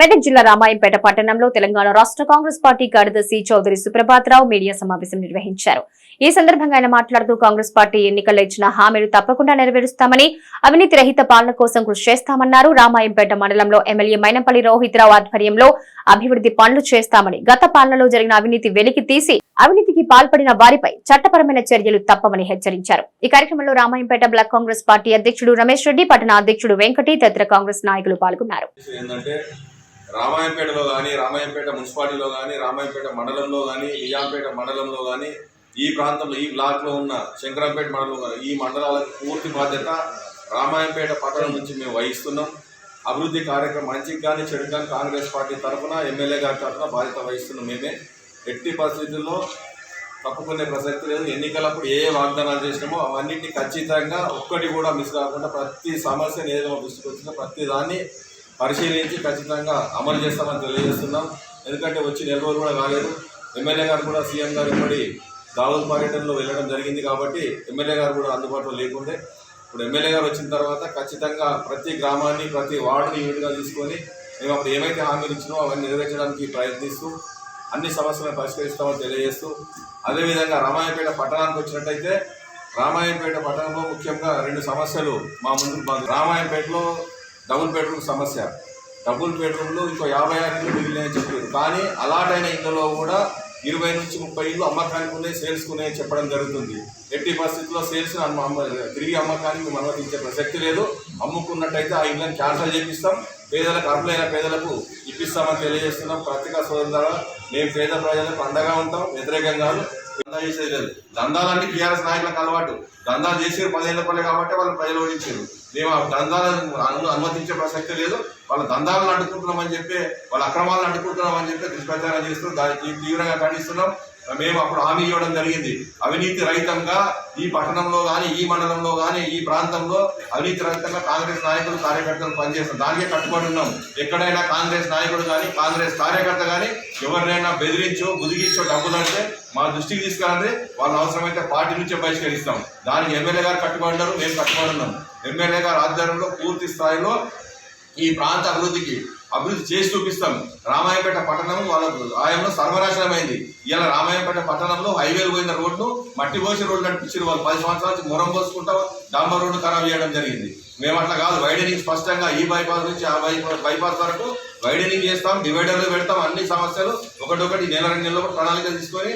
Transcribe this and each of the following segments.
మెదక్ జిల్లా రామాయంపేట పట్టణంలో తెలంగాణ రాష్ట్ర కాంగ్రెస్ పార్టీ కార్యదర్శి చౌదరి సుప్రభాతరావు మీడియా సమావేశం నిర్వహించారు. ఈ సందర్భంగా ఆయన మాట్లాడుతూ కాంగ్రెస్ పార్టీ ఎన్నికల్లో ఇచ్చిన హామీలు తప్పకుండా నెరవేరుస్తామని అవినీతి రహిత పాలన కోసం కృషి చేస్తామన్నారు. రామాయంపేట మండలంలో ఎమ్మెల్యే మైనంపల్లి రోహిత్ రావు ఆధ్వర్యంలో అభివృద్ధి పనులు చేస్తామని గత పాలనలో జరిగిన అవినీతి వెలికి తీసి అవినీతికి పాల్పడిన వారిపై చట్టపరమైన చర్యలు తప్పమని హెచ్చరించారు. ఈ కార్యక్రమంలో రామాయంపేట బ్లాక్ కాంగ్రెస్ పార్టీ అధ్యక్షుడు రమేష్ రెడ్డి పట్టణ అధ్యక్షుడు వెంకటి తదితర కాంగ్రెస్ నాయకులు పాల్గొన్నారు. రామాయంపేటలో కానీ రామాయంపేట మున్సిపాలిటీలో కానీ రామాయంపేట మండలంలో కానీ నిజాంపేట మండలంలో కానీ ఈ ప్రాంతంలో ఈ బ్లాక్లో ఉన్న శంకరంపేట మండలంలో కానీ ఈ మండలాలకు పూర్తి బాధ్యత రామాయంపేట పట్టణం నుంచి మేము వహిస్తున్నాం. అభివృద్ధి కార్యక్రమం మంచికి కానీ చెడు కానీ కాంగ్రెస్ పార్టీ తరఫున ఎమ్మెల్యే గారి తరఫున బాధ్యత వహిస్తున్నాం మేమే. ఎట్టి పరిస్థితుల్లో తప్పుకునే ప్రసక్తి లేదు. ఎన్నికలప్పుడు ఏ వాగ్దానాలు చేసినామో అవన్నింటినీ ఖచ్చితంగా ఒక్కటి కూడా మిస్ కాకుండా ప్రతి సమస్యను ఏదో దృష్టికి వచ్చినా ప్రతి దాన్ని పరిశీలించి ఖచ్చితంగా అమలు చేస్తామని తెలియజేస్తున్నాం. ఎందుకంటే వచ్చి నెల రోజులు కూడా కాలేదు. ఎమ్మెల్యే గారు కూడా సీఎం గారు ఇప్పటి దావూద్ పర్యటనలో వెళ్ళడం జరిగింది కాబట్టి ఎమ్మెల్యే గారు కూడా అందుబాటులో లేకుండే. ఇప్పుడు ఎమ్మెల్యే గారు వచ్చిన తర్వాత ఖచ్చితంగా ప్రతి గ్రామాన్ని ప్రతి వార్డుని యూనిట్గా తీసుకొని మేము అప్పుడు ఏమైతే హామీలు ఇచ్చినో అవన్నీ నెరవేర్చడానికి ప్రయత్నిస్తూ అన్ని సమస్యలను పరిష్కరిస్తామని తెలియజేస్తూ అదేవిధంగా రామాయపేట పట్టణానికి వచ్చినట్టయితే రామాయంపేట పట్టణంలో ముఖ్యంగా రెండు సమస్యలు మా ముందు రామాయంపేటలో డబుల్ బెడ్రూమ్ సమస్య. డబుల్ బెడ్రూమ్లు ఇంకో యాభై ఆరు ఇళ్ళు మిగిలినాయని చెప్పారు. కానీ అలాటైన ఇళ్ళలో కూడా ఇరవై నుంచి ముప్పై ఇళ్ళు అమ్మకానికి ఉన్నాయి సేల్స్కి ఉన్నాయని చెప్పడం జరుగుతుంది. ఎట్టి పరిస్థితుల్లో సేల్స్ తిరిగి అమ్మకానికి అనుమతించే ప్రసక్తి లేదు. అమ్ముకున్నట్టయితే ఆ ఇళ్ళని క్యాన్సల్ చేపిస్తాం. పేదలకు అర్హులైన పేదలకు ఇప్పిస్తామని తెలియజేస్తున్నాం. పత్రికా సోదరుల ద్వారా మేము పేద ప్రజలకు అండగా ఉంటాం వ్యతిరేకం కాదు. దందా చేసేది లేదు. దందాలన్నీ టీఆర్ఎస్ నాయకులకు అలవాటు. దందాలు చేసి పదిహేను పల్లె కాబట్టి వాళ్ళు ప్రజలు ఓడించారు. మేము ఆ దందాలను అనుమతించే ప్రసక్తి లేదు. వాళ్ళ దందాలను అడ్డుకుంటున్నామని చెప్పి వాళ్ళ అక్రమాలను అడ్డుకుంటున్నామని చెప్పి దుష్ప్రచారం చేస్తూ దానికి తీవ్రంగా ఖండిస్తున్నాం. మేము అప్పుడు హామీ ఇవ్వడం జరిగింది. అవినీతి రహితంగా ఈ పట్టణంలో కానీ ఈ మండలంలో కానీ ఈ ప్రాంతంలో అవినీతి రహితంగా కాంగ్రెస్ నాయకులు కార్యకర్తలు పనిచేస్తాం దానికే కట్టుబడి ఉన్నాం. ఎక్కడైనా కాంగ్రెస్ నాయకుడు కానీ కాంగ్రెస్ కార్యకర్త కానీ ఎవరినైనా బెదిరించో బుదిగించో డబ్బులు అంటే మా దృష్టికి తీసుకురండి. వాళ్ళు అవసరమైతే పార్టీ నుంచే బహిష్కరిస్తాం. దానికి ఎమ్మెల్యే గారు కట్టుబడి ఉన్నారు. మేము కట్టుబడి ఉన్నాం. ఎమ్మెల్యే గారు ఆధ్వర్యంలో పూర్తి స్థాయిలో ఈ ప్రాంత అభివృద్ధికి అభివృద్ధి చేసి చూపిస్తాం. రామాయపేట పట్టణం వాళ్ళకు ఆయనలో సర్వనాశనమైంది. ఇలా రామాయపేట పట్టణంలో హైవేలు పోయిన రోడ్డు మట్టి పోసి రోడ్డు నడిపించారు వాళ్ళు పది సంవత్సరాల నుంచి మొరం పోసుకుంటా డాంబర్ రోడ్డు ఖరాబ్ చేయడం జరిగింది. మేము అట్లా కాదు. వైడనింగ్ స్పష్టంగా ఈ బైపాస్ నుంచి ఆ బైపాస్ బైపాస్ వరకు వైడనింగ్ చేస్తాం డివైడర్లు పెడతాం అన్ని సమస్యలు ఒకటొకటి నెల రెండు నెలలు ప్రణాళిక తీసుకొని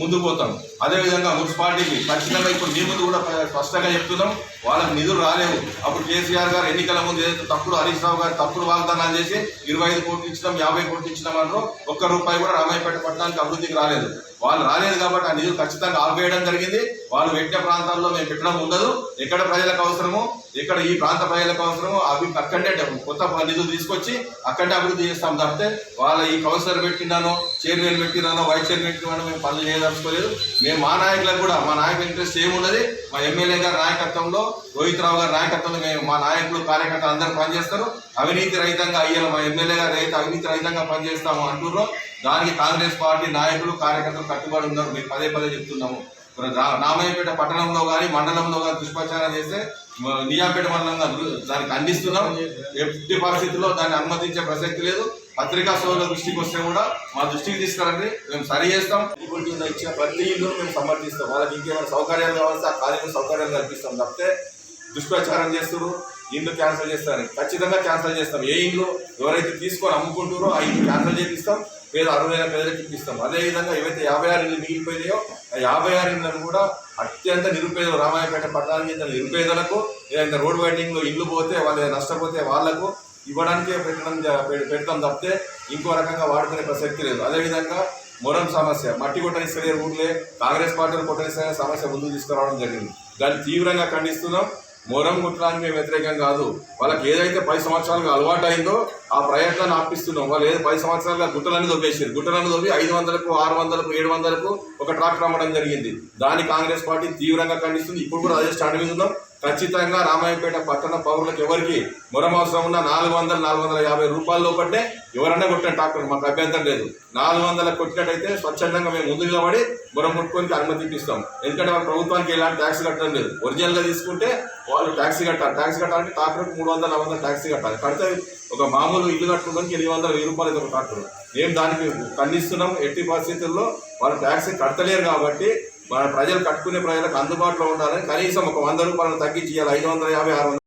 ముందుకు పోతాం. అదేవిధంగా మున్సిపాలిటీకి ఖచ్చితంగా ఇప్పుడు మీ ముందు కూడా స్పష్టంగా చెప్తున్నాం వాళ్ళకి నిధులు రాలేవు. అప్పుడు కేసీఆర్ గారు ఎన్నికల ముందు ఏదైతే తప్పుడు హరీష్ రావు గారు తప్పుడు వాగ్దానాలు చేసి ఇరవై ఐదు కోట్లు ఇచ్చినాం యాభై కోట్లు ఇచ్చినాం అంటారు ఒక్క రూపాయి కూడా రామాయపేట పట్టణానికి అభివృద్ధికి రాలేదు. వాళ్ళు రాలేదు కాబట్టి ఆ నిధులు ఖచ్చితంగా ఆపేయడం జరిగింది. వాళ్ళు పెట్టిన ప్రాంతాల్లో మేము పెట్టడం ఉండదు. ఎక్కడ ప్రజలకు అవసరమో ఎక్కడ ఈ ప్రాంత ప్రజలకు అవసరం అవి అక్కడే కొత్త నిధులు తీసుకొచ్చి అక్కడే అభివృద్ధి చేస్తాం తప్పితే వాళ్ళ ఈ కౌన్సిలర్ పెట్టినానో చైర్మన్ పెట్టినానో వైస్ చైర్మన్ పెట్టినానో మేము పనులు చేయదలుచుకోలేదు. మేము మా నాయకులకు కూడా మా నాయకుల ఇంట్రెస్ట్ ఏమున్నది మా ఎమ్మెల్యే గారి నాయకత్వంలో రోహిత్ రావు గారి నాయకత్వంలో మేము మా నాయకులు కార్యకర్తలు అందరూ పనిచేస్తారు. అవినీతి రహితంగా అయ్యాలి మా ఎమ్మెల్యే గారు అయితే అవినీతి రహితంగా పనిచేస్తాము అంటున్నారో దానికి కాంగ్రెస్ పార్టీ నాయకులు కార్యకర్తలు కట్టుబడి ఉన్నారు. మేము పదే పదే చెప్తున్నాము. రామయ్యపేట పట్టణంలో కానీ మండలంలో కానీ దుష్ప్రచారం చేస్తే నిజాంపేట మండలంగా దానికి ఖండిస్తున్నాం. ఎట్టి పరిస్థితుల్లో దాన్ని అనుమతించే ప్రసక్తి లేదు. పత్రికా సోదరుల దృష్టికి వస్తే కూడా మా దృష్టికి తీసుకురండి. మేము సరి చేస్తాం. ఇప్పుడు ఇచ్చిన ప్రతి ఇల్లు మేము సమర్థిస్తాం. వాళ్ళకి ఇంకేమైనా సౌకర్యాలు కావాల్సి ఆ కాలేజీ సౌకర్యాలు కల్పిస్తాం. తప్పితే దుష్ప్రచారం చేస్తారు ఇండ్లు క్యాన్సిల్ చేస్తారని. ఖచ్చితంగా క్యాన్సిల్ చేస్తాం. ఏ ఇండ్లు ఎవరైతే తీసుకొని అమ్ముకుంటారో ఆ ఇండ్లు క్యాన్సిల్ చేపిస్తాం. పేద అరువులైన పేదలకు ఇప్పిస్తాం. అదేవిధంగా ఏవైతే యాభై ఆరు ఇల్లు మిగిలిపోయినాయో ఆ యాభై ఆరు ఇళ్ళను కూడా అత్యంత నిరుపేదలు రామాయపేట పట్టణానికి చెందిన నిరుపేదలకు ఏదైనా రోడ్ వైడింగ్లో ఇల్లు పోతే వాళ్ళు నష్టపోతే వాళ్ళకు ఇవ్వడానికే పెట్టడం పె- పెడతాం తప్పితే ఇంకో రకంగా వాడుకునే ప్రసక్తి లేదు. అదేవిధంగా మొరం సమస్య మట్టి కొట్టనిస్తే ఊర్లే కాంగ్రెస్ పార్టీలు కొట్టనిస్తే సమస్య ముందుకు తీసుకురావడం జరిగింది. దాన్ని తీవ్రంగా ఖండిస్తున్నాం. మొరం కుట్టడానికి మేము వ్యతిరేకం కాదు. వాళ్ళకి ఏదైతే పది సంవత్సరాలుగా అలవాటు అయిందో ఆ ప్రయత్నాన్ని ఆపిస్తున్నాం. వాళ్ళు ఏదో పది సంవత్సరాలుగా గుట్టలన్నీ దొబ్బేసారు గుట్టలన్నీ దొబ్బి ఐదు వందలకు ఆరు వందలకు ఏడు వందలకు ఒక ట్రాక్టర్ అమ్మడం జరిగింది. దాన్ని కాంగ్రెస్ పార్టీ తీవ్రంగా ఖండిస్తుంది. ఇప్పుడు కూడా అదే స్టాండ్ మీద ఉన్నాం. ఖచ్చితంగా రామాయపేట పట్టణ పౌరులకు ఎవరికి మొరం ఉన్న నాలుగు వందల నాలుగు వందల యాభై రూపాయల లోపట్టే ఎవరన్నా కొట్టిన ట్రాక్టర్ మాకు అభ్యంతరం లేదు. నాలుగు వందల కొట్టినట్టయితే స్వచ్ఛందంగా మేము ముందుగా నిలబడి మురం కొట్టుకొని అనుమతి ఇప్పిస్తాం. ఎందుకంటే వాళ్ళ ప్రభుత్వానికి ఎలాంటి ట్యాక్స్ కట్టడం లేదు. ఒరిజినల్గా తీసుకుంటే వాళ్ళు ట్యాక్సీ కట్టాలి. ట్యాక్సీ కట్టాలంటే ట్రాక్టర్కి మూడు వందల నాలుగు వందల ట్యాక్సీ కట్టాలి. కడితే ఒక మామూలు ఇల్లు కట్టుకోవడానికి ఎనిమిది వందల వెయ్యి రూపాయలు ఒక ట్రాక్టర్ మేము దానికి ఖండిస్తున్నాం. ఎట్టి పరిస్థితుల్లో వాళ్ళు ట్యాక్సీ కట్టలేరు కాబట్టి మన ప్రజలు కట్టుకునే ప్రజలకు అందుబాటులో ఉండాలని కనీసం ఒక వంద రూపాయలను తగ్గించి ఇవ్వాలి ఐదు వందల యాభై ఆరు